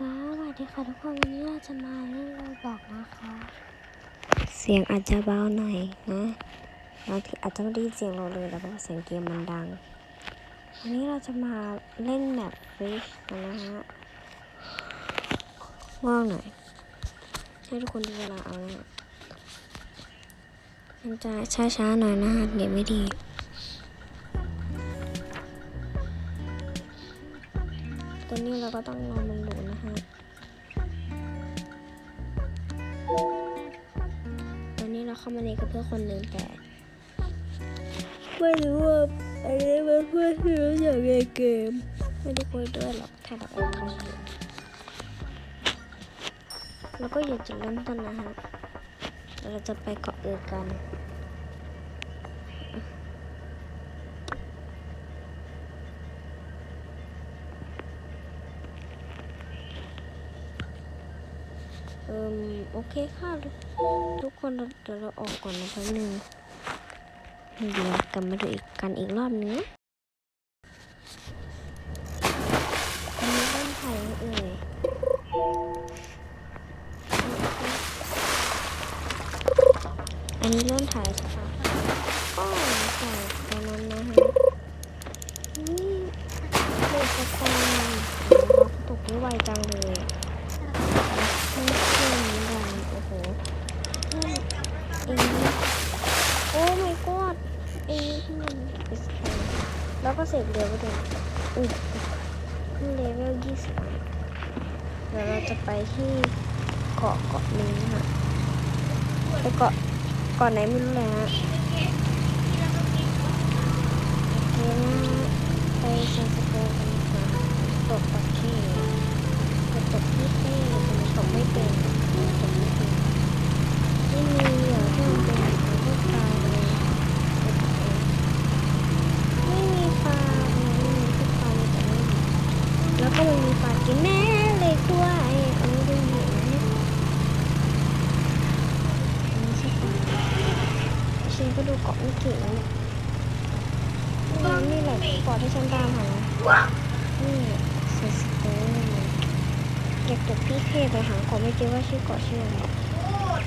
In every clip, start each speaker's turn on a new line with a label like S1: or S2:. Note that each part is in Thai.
S1: สวัสดีค่ะทุกคนวันนี้เราจะมาเล่นโรบอกนะคะ เสียงอาจจะเบาหน่อยนะบางทีอาจจะไม่ได้ยินเสียงเราเลยแต่เพราะว่าเสียงเกมมันดังวันนี้เราจะมาเล่นแบบฟิชกันนะฮะว่างหน่อยให้ทุกคนดูเวลาเอานะมันจะช้าๆหน่อยนะฮะเดี๋ยวไม่ดี ตอนนี้เราก็ต้องรอมันหลดนะฮะตอนนี้เราเข้ามาในกับเพื่อคนหนึ่งแต่ไม่รู้ว่าอันนี้เป็นเพื่อนที่รู้จักในเกม ไม่ได้คุยด้วยหรอกแค่แบบเอาเข้าเกมแล้วก็อยู่จุดเริ่มต้นนะฮะเราจะไปเกาะอื่นกัน เอิมโอเคค่ะ ทุกคนเราเดี๋ยวเราออกก่อนนะแป๊บนึงเดี๋ยวกลับมาดูอีกกันอีกรอบนึงอันนี้ต้นไผ่เอ่ยอันนี้เริ่มถ่ายใช่ปะก็ใส่ตอนนั้นนะฮะนี่เด็กสตาร์เราตกนี่ไวจังเลย แล้วก็เสร็จเร็วด้วยอุ้ยขึ้นเลเวลยี่สิบเดี๋ยวเราจะไปที่เกาะเกาะนึงนะฮะไปเกาะเกาะไหนไม่รู้เลยฮะโอเคนะฮะไปซานสโกกันค่ะตกปักเข่ไปตกที่เท่แต่ตกไม่เป็นตกไม่เป็นไม่มีเหยื่อที่มันเป็นของพวกปลาเลยไปตกเองไม่มีปลาเลยไม่มีพวกปลาเลยแต่ไม่มี ก็มันมีปากินแม่เล็กด้วยอันนี้ดูเหยื่อนะอันนี้ใช่ปะฉันก็ดูเกาะไม่เก่งนะเนี่ยนี่แหละเกาะที่ฉันตามหานี่เซสโตนอยากตกพี่เทพไปหาเกาะไม่เจอว่าชื่อเกาะชื่ออะไร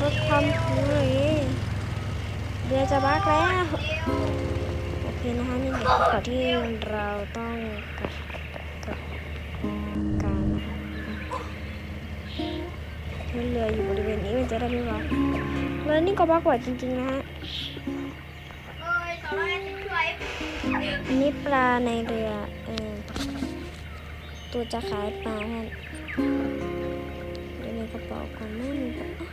S1: ลดความเลยเรือจะบักแล้ว โอเคนะคะนี่เกเกาะที่เราต้องกับกั ให้เรืออยู่บริเวณนี้มันจะได้ไม่บักเรือนี่ก็บักกว่าจริงๆนะฮะอันนี้ปลาในเรือเออตัวจะขายปลาท่านเดี๋ยวในกระเป๋าก่อนไม่มีกระเป๋า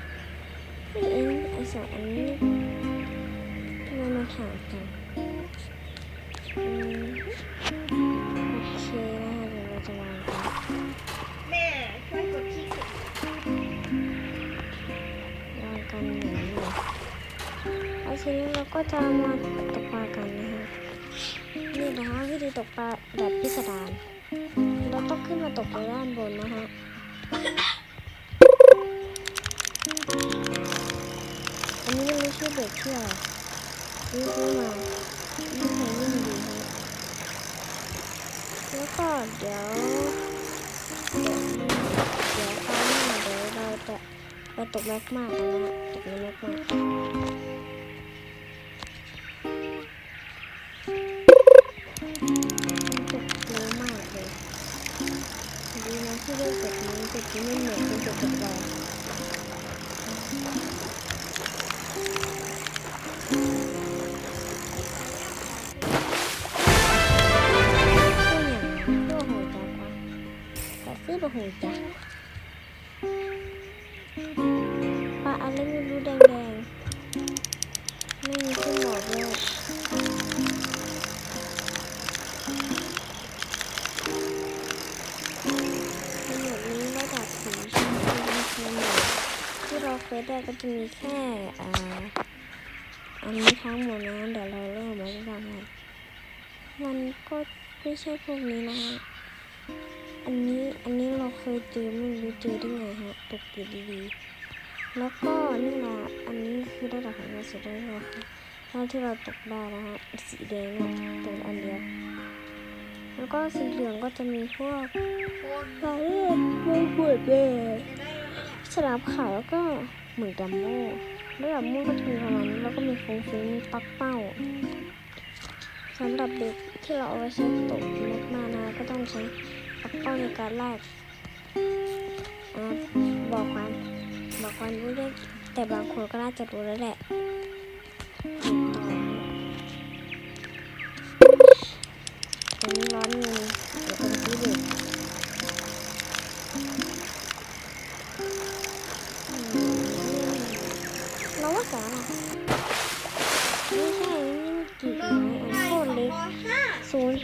S1: เอ้ยไอสองอันนี้ทำไมมันห่างกัน
S2: ที
S1: นี้เราก็จะมาตกปลากันนะคะนี่นะคะวิธีตกปลาแบบพิสดารเราต้องขึ้นมาตกไปด้านบนนะคะอันนี้ไม่รู้ชื่อเบ็ดชื่ออะนี่ซื้อมายิ่งแพงยิ่งดีฮะแล้วก็เดี๋ยวเดี๋ยวเดี๋ยวคราวหน้าเดี๋ยวเราจะไปตกแมกมากนะฮะตกแมกมามั เลือกจุดนี้จุดนี้ไม่เหมือนเป็นจุดตกแรงตัวอย่างตัวโหจักวะแต่ซื้อตัวโหจัก เฟซได้ก็จะมีแค่อ่าอันนี้ทั้งหมดนะเดี๋ยวเราเริ่มมาที่กันค่ะมันก็ไม่ใช่พวกนี้นะฮะอันนี้อันนี้เราเคยเจอไม่รู้เจอได้ไงฮะตกอยู่ดีๆแล้วก็นี่นะอันนี้คือระดับของเราสุดได้แล้วค่ะเท่าที่เราตกได้นะฮะสีแดงนี่ยตกอันเดียวแล้วก็สีเหลืองก็จะมีพวกปลาเลือดบางขวดดเลย
S2: จะ
S1: สลับขาวแล้วก็ เหมือนดัมโม่ระดับโม่ก็จะมีประมาณนี้แล้วก็มีฟงฟิงมีปักเป้าสำหรับเด็กที่เราเอาไว้ใช้ตกแมกมานะก็ต้องใช้ปักเป้าในการแลกอ่บอกความบอกความรู้ได้แต่บางคนก็น่าจะรู้แล้วแหละ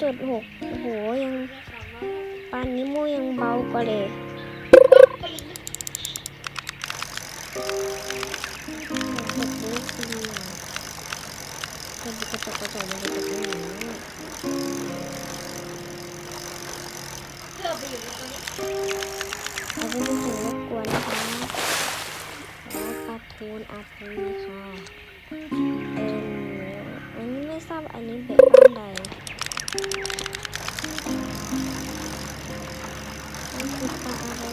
S1: จุดหกโอ้โหยังปานนิโมยังเบากว่าเลยกระจกกระจกมันจะเป็นอย่างนี้
S2: เพื่อไปอยู่ตรงนี้
S1: อาจะไม่ถึงรบกวนนะคะแล้วปลาทูนอาพูนค่ะเอ็มอันนี้ไม่ทราบอันนี้เบ็ดบ้าน ไรไม่รู้มันเป็นปลาไม่เลย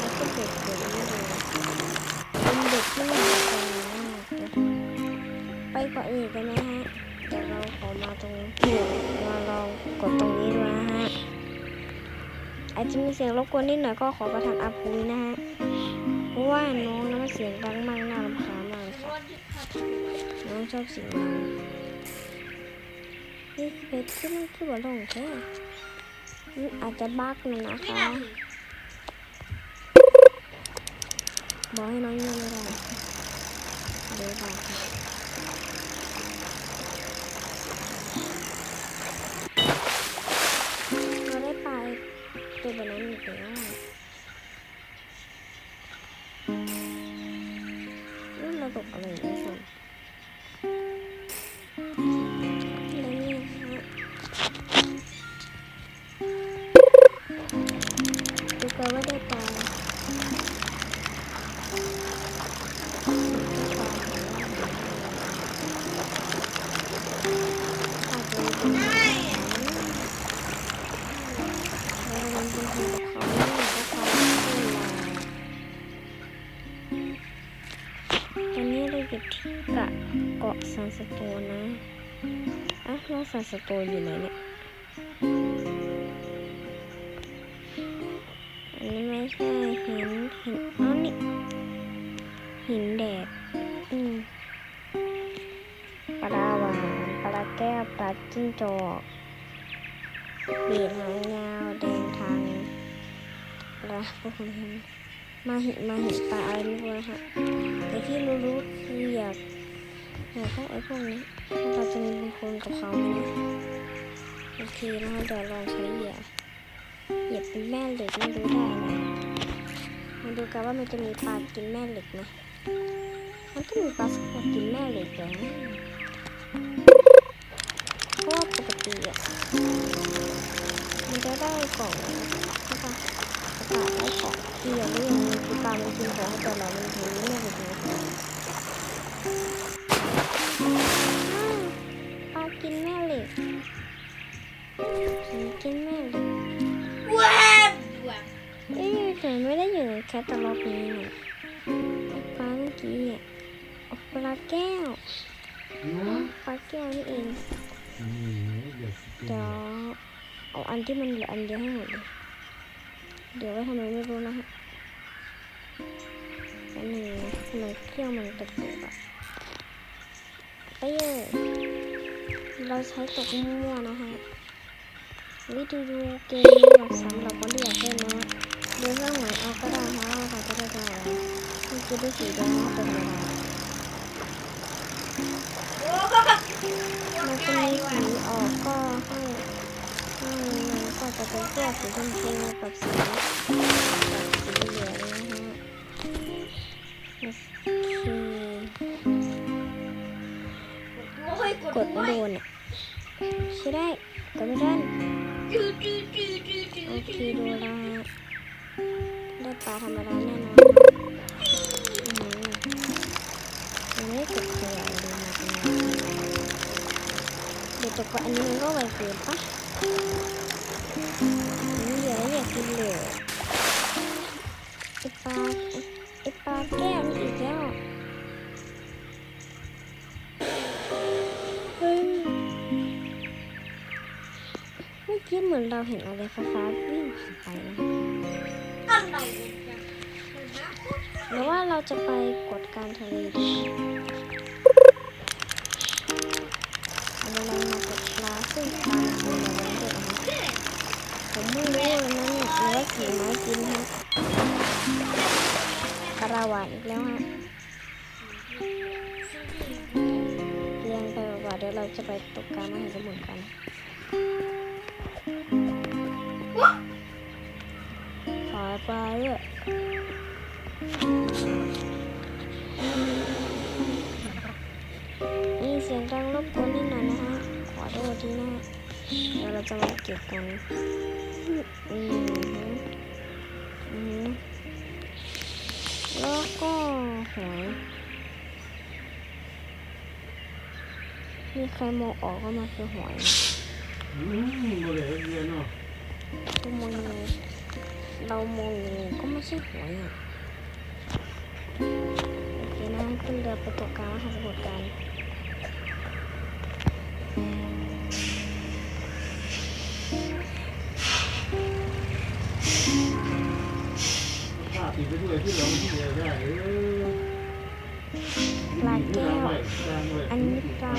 S1: แล้วก็เด็กนี่ม่เหมือนกันมากไปกว่าอื่นกันนะฮะ เดี๋ยวเราขอมาตรงเราลองกดตรงนี้ดูนะฮะ อาจจะมีเสียงรบกวนนิดหน่อยก็ขอประทานอาภูมินะฮะ เพราะว่าน้องนั้นมันเสียงดังมากน่ารำคาญมากค่ะ
S2: น้
S1: องชอบเสียงดัง เพชรที่มันคือว่าลงแค่มันอาจจะบักนะนะคะ
S2: นาที
S1: บอกให้น้องเงียบไม่ได้เดี๋ยวบอกค่ะเราได้ไปตัวแบบนั้นอีกแล้วนี่เราตกอะไร อยู่ที่กะเกาะซันสโตนนะอะแล้วซันสโตนอยู่ไหนเนี่ยอันนี้ไม่ใช่หินหินอ๋อนี่หินแดดอืมปลาหวานปลาแก้วปลาจิ้งจอกเบียดหางยาวแดงทางปลาพวกนี้ มาหิมาหิปลาอะไรไม่รู้นะคะแต่ที่รู้รู้ๆคืออยากอยากได้ไอ้พวกนี้เราจะมีบุญคุณกับเขาไหมนะโอเคนะคะเดี๋ยวลองใช้เหยื่อเหยียบเป็นแม่เหล็กไม่รู้ได้นะมาดูกันว่ามันจะมีปลากินแม่เหล็กไหมมันก็มีปลาสกกินแม่เหล็กเหรอเพราะว่าปกติอะมันจะได้กล่องใช่ปะประ กาศได้กล่องที่ย่างนี้ยังมีคือปลามันกินของแต่เรามันถือแม่เหล็กนะอ้าวปลากินแม่เหล็กฉันกินแม่เหล็ก
S2: ว้าวว้าว
S1: เอ้ยแต่ไม่ได้อยู่ในแคตตาล็อกนี้นะไอ้ปลาเมื่อกี้อะอ๋อปลาแก้วปลาแก้วนี่เองเดี๋ยวเอาอันที่มันเหลืออันเดียวให้หมดเลย เดี๋ยวไว้ทำไมไม่รู้นะฮะอันหนึ่งนะทำไมเครื่องมันตกตกอะไปเลยเราใช้ตกมั่วๆนะฮะวิธีดูเกมนี้แบบสำหรับคนที่อยากเล่นนะดูเรื่องไหนเอาก็ได้ฮะว่าเขาจะได้ตัวอะไรเมื่อกี้ดูสีแดงนะตัวธรรมดา
S2: โอ้โห
S1: มันจะมีสีออกก็ให้ มันก็จะเป็นพวกสีชมพูกับสีกับสีเหลืองนะฮะ
S2: กด
S1: กดไม่โดนอะใช่ได้กดไม่ได้โอเค
S2: ดู
S1: แล้วฮะได้ปลาธรรมดาแน่นอนอืมยังไม่เก็บขยะเลยมาตรงเดี๋ยวแต่ก็อันนี้มันก็ไวเกินปะ เหลืออยากกินเหลือไอปลาไอปลาแก้มีอีกแล้วเฮ้ยมื่อกี้เหมือนเราเห็นอะไรฟ้าฟ้าวิ่งผ่านไปนะ
S2: อะไร
S1: หรือว่าเราจะไปกดการทะเลดีเราลอมากดปลาซึ่งปลา ผมไม่รู้เลยนะเนี่ยหรือสีไม้กินฮะปลาหวานอีกแล้วฮะเรียงไปว่าเดี๋ยวเราจะไปตกกลางมหาสมุทรกันขอปลาด้วยมีเสียงดังรบกวนนิดหน่อยนะฮะขอโทษทีนะเดี๋ยวเราจะมาเก็บกัน อืมฮึอืมฮึแล้วก็หอยมีใครมองออกว่ามันคือหอยไหม
S3: อืมบ่ได้เรียนเนาะ
S1: ก็มองยังไงเรามองยังไงก็ไม่ใช่หอยอะโอเคนะขึ้นเรือไปตกกลางมหาสมุทรกัน
S3: ติดไปด้วยที่เราที่เราได้เออ
S1: ปลาแก้ว อันนี้ปลา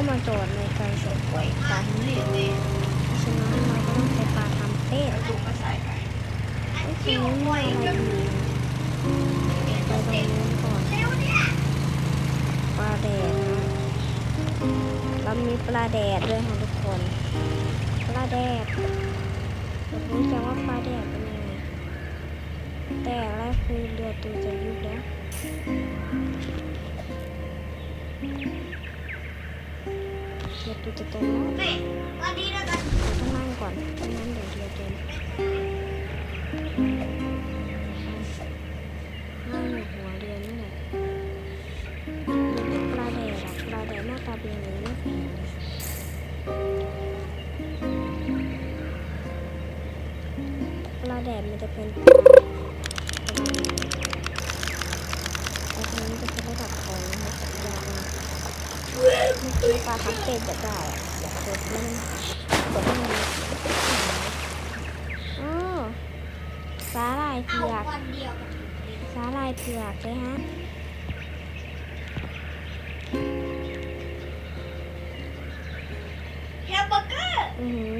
S1: แต่เราเข้ามาโจทย์ในการใส่กล้วยปลาที่เป็ดฉะนั้นเราก็ต้องใช้ปลาทำเป็ด
S2: ถูกมาใส่ไป
S1: ก็คือไม่มีไปตรงนู้นก่อนปลาแดดนะเรามีปลาแดดด้วยค่ะทุกคน ปลาแดดรู้จังว่าปลาแดดเป็นยังไงแต่แรกคือเรือตัวจะยุบแล้ว เรือตัวจะเต็มแล้ว
S2: นี่วันนี้เราจะ
S1: ต้องนั่งก่อนไม่งั้นเดี๋ยวเรือเต็มนั่งอยู่หัวเรือนี่แหละเรือปลาแดดอะปลาแดดหน้าตาเป็นอย่างนี้ปลาแดดมันจะเป็นปลา มีปลาทับเป็ดจะได้อะอยากกดมันกดมันอ๋อสาลาย
S2: เผื
S1: อกสาลายเผือกเลยฮะ
S2: แฮมเบอร์เกอร์
S1: อือ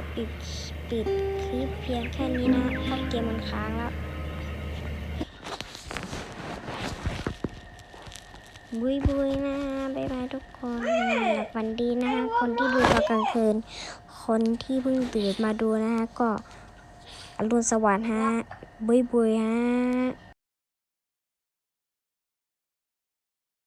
S1: อปิดปิดคลิปเพียงแค่นี้นะเพราะเกมมันค้างแล้วบุยบุยนะบ๊ายบายทุกคนหลับฝันดีนะฮะคนที่ดูตอนกลางคืน คนที่เพิ่งตื่นมาดูนะฮะก็อรุณสวัสดิ์ฮะบุยบุยฮะ